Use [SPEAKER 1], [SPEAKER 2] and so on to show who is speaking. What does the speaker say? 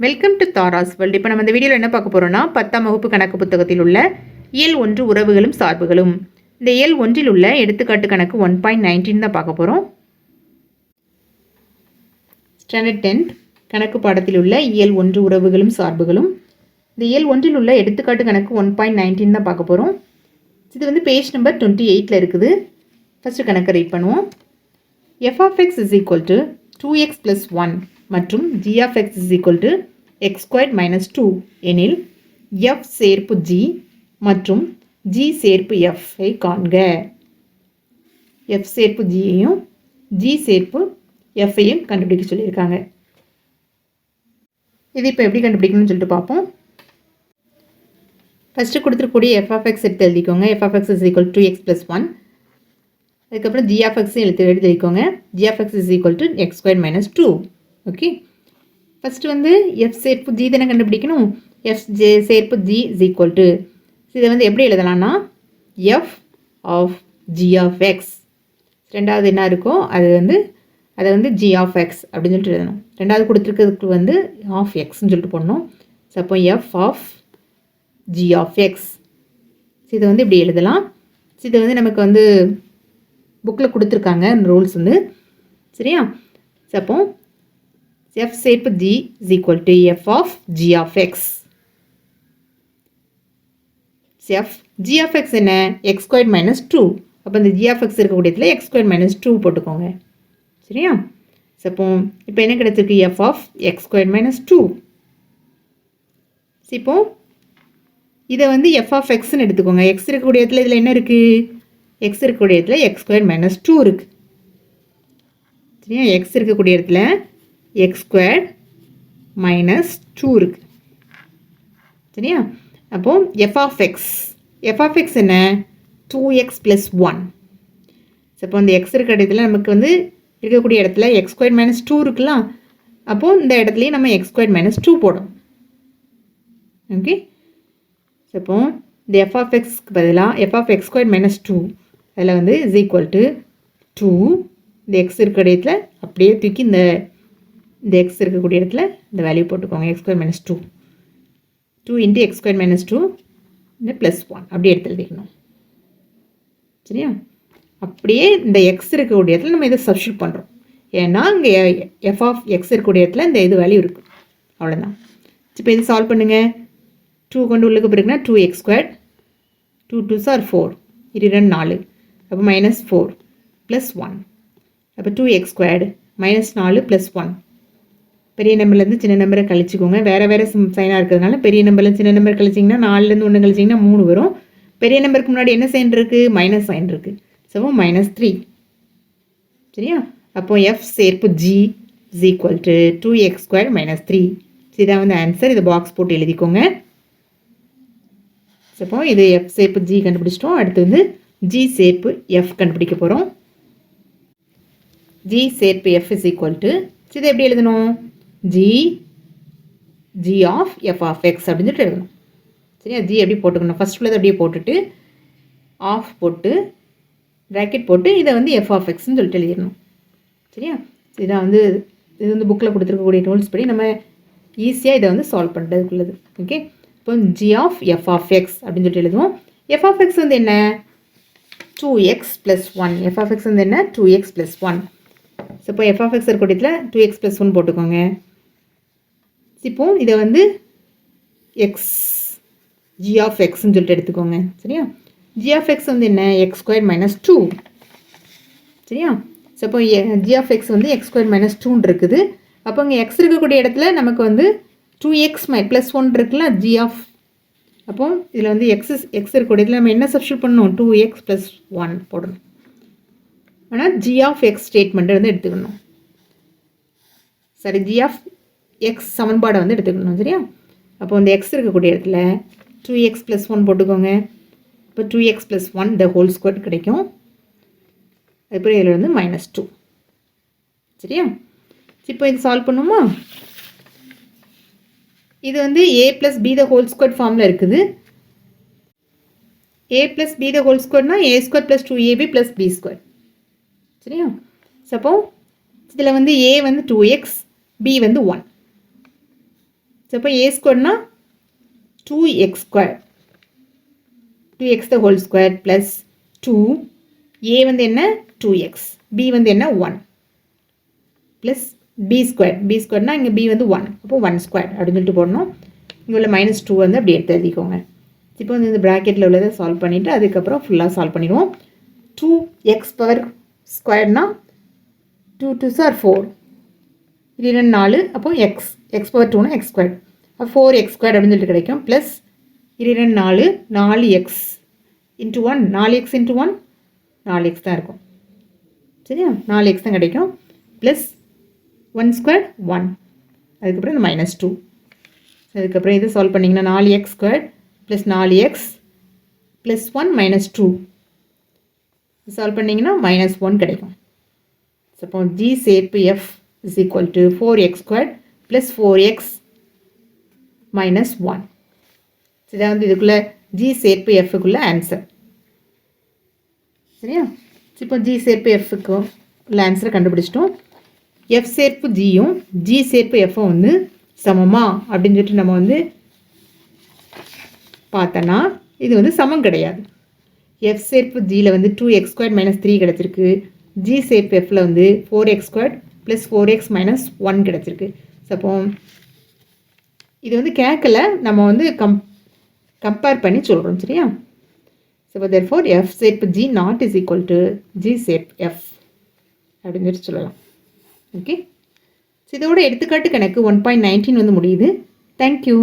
[SPEAKER 1] Welcome to Tara's world இப்போ நம்ம இந்த வீடியோவில் என்ன பார்க்க போகிறோம்னா பத்தாம் வகுப்பு கணக்கு புத்தகத்தில் உள்ள இயல் ஒன்று உறவுகளும் சார்புகளும். இந்த இயல் ஒன்றில் உள்ள எடுத்துக்காட்டு கணக்கு ஒன் பாயிண்ட் நைன்டீன் தான் பார்க்க போகிறோம் ஸ்டாண்டர்ட் டென்த் கணக்கு பாடத்தில் உள்ள இயல் ஒன்று உறவுகளும் சார்புகளும். இந்த இயல் ஒன்றில் உள்ள எடுத்துக்காட்டு கணக்கு ஒன் பாயிண்ட் நைன்டீன் தான் பார்க்க போகிறோம் இது வந்து பேஜ் நம்பர் டுவெண்ட்டி எயிட்டில் இருக்குது. ஃபஸ்ட்டு கணக்கு ரீட் பண்ணுவோம். f of x is equal to 2x plus 1 மற்றும் g of x is equal to x squared minus 2 எனில் f சேர்ப்பு g மற்றும் g சேர்ப்பு f ஐ காண்க. f சேர்ப்பு g ஐயும் g சேர்ப்பு f ஐயும் கண்டுபிடிக்க சொல்லியிருக்காங்க. இது இப்போ எப்படி கண்டுபிடிக்கணும்னு சொல்லிட்டு பார்ப்போம். ஃபஸ்ட்டு கொடுத்துருக்கூடிய எஃப் ஆஃப் எக்ஸ் எடுத்து எழுதிக்கோங்க. F of x is equal to x plus one அதுக்கப்புறம் ஜிஆஃப்எக்ஸையும் எழுத்து எழுதி வைக்கோங்க g of x is equal to x square minus two okay first வந்து எஃப் சேர்ப்பு ஜி தானே கண்டுபிடிக்கணும்? எஃப் ஜே சேர்ப்பு ஜி இஸ் ஈக்குவல் டு இதை வந்து எப்படி எழுதலாம்னா f of g of x ரெண்டாவது என்ன இருக்கோ அது வந்து அதை வந்து ஜி ஆஃப் எக்ஸ் அப்படின்னு சொல்லிட்டு எழுதணும். ரெண்டாவது கொடுத்துருக்கிறதுக்கு வந்து ஆஃப் எக்ஸ்ன்னு சொல்லிட்டு போடணும். ஸோ அப்போ f of g of x இதை வந்து இப்படி எழுதலாம். இதை வந்து நமக்கு வந்து புக்கில் கொடுத்துருக்காங்க ரூல்ஸ் வந்து. சரியா? ஸோ அப்போ எஃப் சேர்ப்பு g is equal to f of g of x f g of x என்ன? எக்ஸ் ஸ்கொயர் மைனஸ் டூ அப்போ இந்த ஜி ஆஃப் எக்ஸ் இருக்கக்கூடியதில் எக்ஸ் ஸ்கொயர் மைனஸ் டூ போட்டுக்கோங்க. சரியா? So, இப்போ என்ன கிடைச்சிருக்கு? F of x square minus two இப்போ இதை வந்து எஃப் ஆஃப் எக்ஸ்னு எடுத்துக்கோங்க. எக்ஸ் இருக்கக்கூடிய இடத்துல இதில் என்ன இருக்குது எக்ஸ் இருக்கக்கூடிய இடத்துல எக்ஸ் ஸ்கொயர் மைனஸ் டூ இருக்குது சரியா? எக்ஸ் இருக்கக்கூடிய இடத்துல எக்ஸ் ஸ்கொயர் மைனஸ் டூ இருக்குது சரியா? அப்போது f of x f of x என்ன? டூ எக்ஸ் ப்ளஸ் ஒன் அப்போ இந்த எக்ஸ் இருக்கிற இடத்துல நமக்கு வந்து இருக்கக்கூடிய இடத்துல எக்ஸ் ஸ்கொயர் மைனஸ் டூ இருக்குல்ல? அப்போது இந்த இடத்துலையும் நம்ம எக்ஸ் ஸ்கொயர் மைனஸ் டூ போடும் ஓகே ஸோ அப்போ இந்த எஃப் ஆஃப் எக்ஸ்க்கு பதிலாக f of x square minus two அதில் வந்து இஸ் ஈக்குவல் டு டூ இந்த எக்ஸ் இருக்கிற இடத்துல அப்படியே தூக்கி இந்த இந்த எக்ஸ் இருக்கக்கூடிய இடத்துல இந்த வேல்யூ போட்டுக்கோங்க. X square minus two two into x square minus two இந்த ப்ளஸ் ஒன் அப்படியே எடுத்து எழுதிக்கணும் சரியா? அப்படியே இந்த எக்ஸ் இருக்கக்கூடிய இடத்துல நம்ம இதை சப்ஸ்டியூட் பண்ணுறோம் ஏன்னா இங்கே எஃப் ஆஃப் எக்ஸ் இருக்கக்கூடிய இடத்துல இந்த இது வேல்யூ இருக்குது அவ்வளோதான் இப்போ இது சால்வ் பண்ணுங்கள் டூ கொண்டு உள்ளுக்கு பிறகுனா two x square two two are four இது ரெண்டு நாலு. அப்போ மைனஸ் ஃபோர் ப்ளஸ் ஒன் அப்போ டூ எக்ஸ் ஸ்கொயர்டு மைனஸ் நாலு ப்ளஸ் ஒன் பெரிய நம்பர்லேருந்து சின்ன நம்பரை கழிச்சிக்கோங்க. வேறு வேறு சைனாக இருக்கிறதுனால பெரிய நம்பரில் சின்ன நம்பர் கழிச்சிங்கன்னா நாலுலேருந்து ஒன்று கழிச்சிங்கன்னா மூணு வரும். பெரிய நம்பருக்கு முன்னாடி என்ன சைன் இருக்குது மைனஸ் சைன் இருக்குது ஸோ மைனஸ் த்ரீ சரியா? அப்போ எஃப் சேர்ப்பு g is equal to two x square minus three இதான் வந்து ஆன்சர் இதை பாக்ஸ் போட்டு எழுதிக்கோங்க. அப்போ இது எஃப் சேர்ப்பு ஜி கண்டுபிடிச்சிட்டோம். அடுத்து வந்து ஜி சேர்ப்பு எஃப் கண்டுபிடிக்க போகிறோம் ஜி சேர்ப்பு எஃப் இஸ் ஈக்குவல் டு இதை எப்படி எழுதணும்? G g of f of x அப்படின்னு சொல்லிட்டு எழுதணும். சரியா? ஜி எப்படி போட்டுக்கணும்? ஃபஸ்ட் உள்ளதை அப்படியே போட்டுட்டு ஆஃப் போட்டு ப்ராக்கெட் போட்டு இதை வந்து எஃப் ஆஃப் எக்ஸ்னு சொல்லிட்டு எழுதிடணும். சரியா? இதான் வந்து இது வந்து புக்கில் கொடுத்துருக்கக்கூடிய ரூல்ஸ் படி நம்ம ஈஸியாக இதை வந்து சால்வ் பண்ணுறதுக்குள்ளது ஓகே இப்போ g of f of x அப்படின்னு சொல்லிட்டு எழுதுவோம். எஃப் ஆஃப் எக்ஸ் வந்து என்ன? Two x plus one f of x வந்து என்ன? Two x plus one so இப்போ எஃப் ஆஃப் எக்ஸ் இருக்கக்கூடியத்தில் டூ எக்ஸ் ப்ளஸ் ஒன் போட்டுக்கோங்க. சிப்போம். இதை வந்து எக்ஸ் ஜி ஆஃப் எக்ஸ்ன்னு சொல்லிட்டு எடுத்துக்கோங்க. சரியா? ஜி ஆஃப் எக்ஸ் வந்து என்ன? எக்ஸ் ஸ்கொயர் மைனஸ் டூ சரியா? ஸோ அப்போ ஜி ஆஃப் எக்ஸ் வந்து எக்ஸ் ஸ்கொயர் மைனஸ் டூன்னு இருக்குது. அப்போ இங்கே எக்ஸ் இருக்கக்கூடிய இடத்துல நமக்கு வந்து டூ எக்ஸ் மை ப்ளஸ் ஒன் இருக்குல்ல? ஜி ஆஃப் அப்போ இதில் வந்து எக்ஸ் எக்ஸ் இருக்கக்கூடிய இதில் நம்ம என்ன சப்ஸ்டியூட் பண்ணணும்? டூ எக்ஸ் ப்ளஸ் ஒன் போடணும். ஆனால் ஜி ஆஃப் எக்ஸ் ஸ்டேட்மெண்ட்டை வந்து எடுத்துக்கணும். சரி ஜி ஆஃப் எக்ஸ் சமன்பாடை வந்து எடுத்துக்கணும் சரியா? அப்போ இந்த எக்ஸ் இருக்கக்கூடிய இடத்துல டூ எக்ஸ் ப்ளஸ் ஒன் போட்டுக்கோங்க. இப்போ two x plus one the whole square கிடைக்கும். அதுக்கப்புறம் இதில் வந்து மைனஸ் டூ சரியா? இப்போ இது சால்வ் பண்ணுமா? இது வந்து a plus b the whole square ஃபார்மில் இருக்குது. A plus b the whole ஸ்கொயர்னா a square plus two a b plus b square சரியா? சப்போ இதில் வந்து ஏ வந்து டூ எக்ஸ் பி வந்து ஒன் ஸோ அப்போ a ஸ்கொயர்னா two x square two x the whole square plus two a வந்து என்ன? Two X B வந்து என்ன? One plus b square b ஸ்கொயர்னா இங்கே பி வந்து ஒன் அப்போ ஒன் ஸ்கொயர் அப்படின்னு சொல்லிட்டு போடணும். இங்கே உள்ள மைனஸ் டூ வந்து அப்படி எடுத்து எழுதிக்கோங்க. இப்போ வந்து இந்த ப்ராக்கெட்டில் உள்ளதை சால்வ் பண்ணிவிட்டு அதுக்கப்புறம் ஃபுல்லாக சால்வ் பண்ணிடுவோம். டூ எக்ஸ் பவர் ஸ்கொயர்னா டூ டூ சார் ஃபோர் இது ரெண்டு நாலு அப்போ எக்ஸ் எக்ஸ் பவர் டூனா எக்ஸ் ஸ்கொயர் அப்போ ஃபோர் எக்ஸ் ஸ்கொயர் அப்படின்னு சொல்லிட்டு கிடைக்கும். ப்ளஸ் இது ரெண்டு நாலு நாலு எக்ஸ் இன்ட்டு ஒன் நாலு எக்ஸ் இன்ட்டு ஒன் நாலு எக்ஸ் தான் இருக்கும். சரியா? நாலு எக்ஸ் தான் கிடைக்கும். ப்ளஸ் ஒன் ஸ்கொயர் ஒன் அதுக்கப்புறம் இந்த மைனஸ் டூ அதுக்கப்புறம் இதை சால்வ் பண்ணிங்கன்னா நாலு எக்ஸ் ஸ்கொயர் ப்ளஸ் நாலு x plus one minus two solve பண்ணிங்கன்னா மைனஸ் ஒன் கிடைக்கும். ஸோ அப்போ ஜி சேர்ப்பு f is equal to four x square plus four x minus one இதான் வந்து இதுக்குள்ளே ஜி சேர்ப்பு எஃப்க்குள்ளே ஆன்சர் சரியா? இப்போ ஜி சேர்ப்பு எஃப்க்கு உள்ள ஆன்சரை கண்டுபிடிச்சிட்டோம். எஃப் சேர்ப்பு ஜியும் ஜி சேர்ப்பு எஃப்பும் வந்து சமமா? அப்படின்னு சொல்லிட்டு நம்ம வந்து பார்த்தோன்னா இது வந்து சமம் கிடையாது. எஃப் சேர்ப்பு ஜியில் வந்து two x square minus three கிடச்சிருக்கு. ஜி சேர்ப்பு எஃப்பில் வந்து four x square plus four x minus one கிடச்சிருக்கு. ஸோ அப்போ இது வந்து கேட்கல நம்ம வந்து கம் கம்பேர் பண்ணி சொல்கிறோம் சரியா? ஸோ தெர் ஃபோர் எஃப் சேர்ப்பு G not is equal to G shape F அப்படின்னு சொல்லி சொல்லலாம். ஓகே ஸோ இதோட எடுத்துக்காட்டு கணக்கு ஒன் பாயிண்ட் நைன்டீன் வந்து முடியுது. தேங்க்யூ